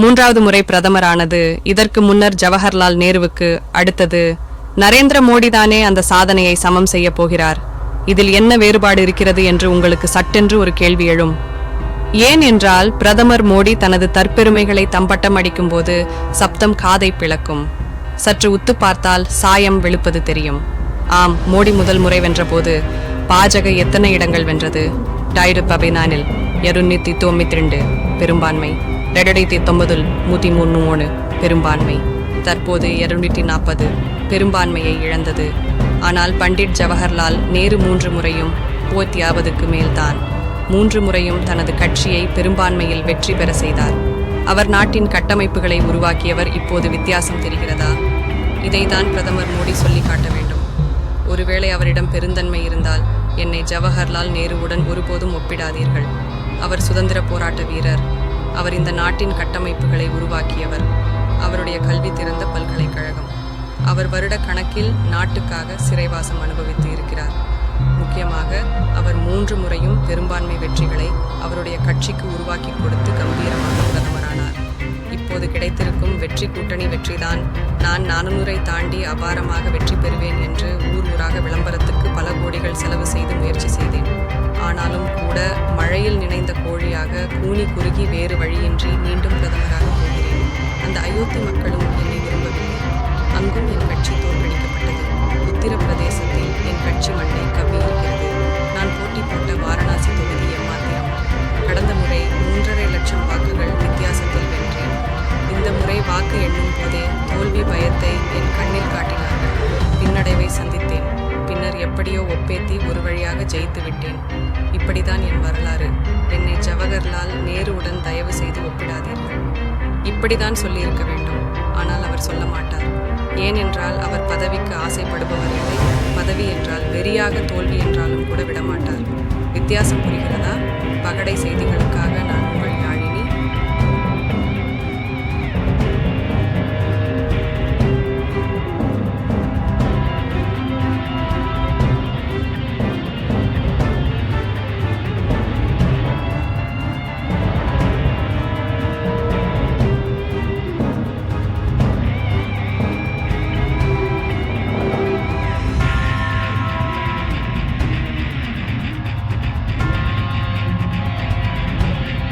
மூன்றாவது முறை பிரதமரானது இதற்கு முன்னர் ஜவஹர்லால் நேருவுக்கு அடுத்தது நரேந்திர மோடி தானே அந்த சாதனையை சமம் செய்ய போகிறார். இதில் என்ன வேறுபாடு இருக்கிறது என்று உங்களுக்கு சட்டென்று ஒரு கேள்வி எழும். ஏன் என்றால் பிரதமர் மோடி தனது தற்பெருமைகளை தம்பட்டம் அடிக்கும்போது சப்தம் காதை பிளக்கும். சற்று உத்து பார்த்தால் சாயம் வெளுப்பது தெரியும். ஆம் மோடி முதல் முறை வென்றபோது பாஜக எத்தனை இடங்கள் வென்றது? டாய்டு பபினானில் எருநூத்தி தொண்ணூத்தி ரெண்டு. பெரும்பான்மை. ரெண்டாயிரத்தி தொம்பதில் நூற்றி மூணு மூணு பெரும்பான்மை. தற்போது இருநூற்றி நாற்பது பெரும்பான்மையை இழந்தது. ஆனால் பண்டிட் ஜவஹர்லால் நேரு மூன்று முறையும் போத்தியாவதுக்கு மேல்தான். மூன்று முறையும் தனது கட்சியை பெரும்பான்மையில் வெற்றி பெற செய்தார். அவர் நாட்டின் கட்டமைப்புகளை உருவாக்கியவர் இப்போது வித்தியாசம் தெரிகிறதா? இதைதான் பிரதமர் மோடி சொல்லி காட்ட வேண்டும். ஒருவேளை அவரிடம் பெருந்தன்மை இருந்தால் என்னை ஜவஹர்லால் நேருவுடன் ஒருபோதும் ஒப்பிடாதீர்கள். அவர் சுதந்திர போராட்ட வீரர். அவர் இந்த நாட்டின் கட்டமைப்புகளை உருவாக்கியவர். அவருடைய கல்வி திறந்த பல்கலைக்கழகம். அவர் வருட கணக்கில் நாட்டுக்காக சிறைவாசம் அனுபவித்து இருக்கிறார். முக்கியமாக அவர் மூன்று முறையும் பெரும்பான்மை வெற்றிகளை அவருடைய கட்சிக்கு உருவாக்கி கொடுத்து கம்பீரமாக பிரதமரானார். இப்போது கிடைத்திருக்கும் வெற்றி கூட்டணி வெற்றிதான். நான் நானூரை தாண்டி அபாரமாக வெற்றி பெறுவேன் என்று ஊர் அடைந்த கோழியாக கூனி குறுகி வேறு வழியின்றி மீண்டும் பிரதமராக போகிறேன். அந்த அயோத்தி மக்களும் என்னை விரும்பவில்லை. அங்கும் என் கட்சி தோற்கடிக்கப்பட்டது. உத்தரப்பிரதேச எப்படியோ ஒப்பேத்தி ஒரு வழியாக ஜெயித்து விட்டேன். இப்படிதான் என் வரலாறு. என்னை ஜவஹர்லால் நேருவுடன் தயவு செய்து ஒப்பிடாதீர்கள். இப்படிதான் சொல்லியிருக்க வேண்டும். ஆனால் அவர் சொல்ல மாட்டார். ஏனென்றால் அவர் பதவிக்கு ஆசைப்படுபவர் இல்லை. பதவி என்றால் வெறியாக தோல்வி என்றாலும் கூட விடமாட்டார். வித்தியாசம் புரிகிறதா? பகடை செய்திகளுக்காக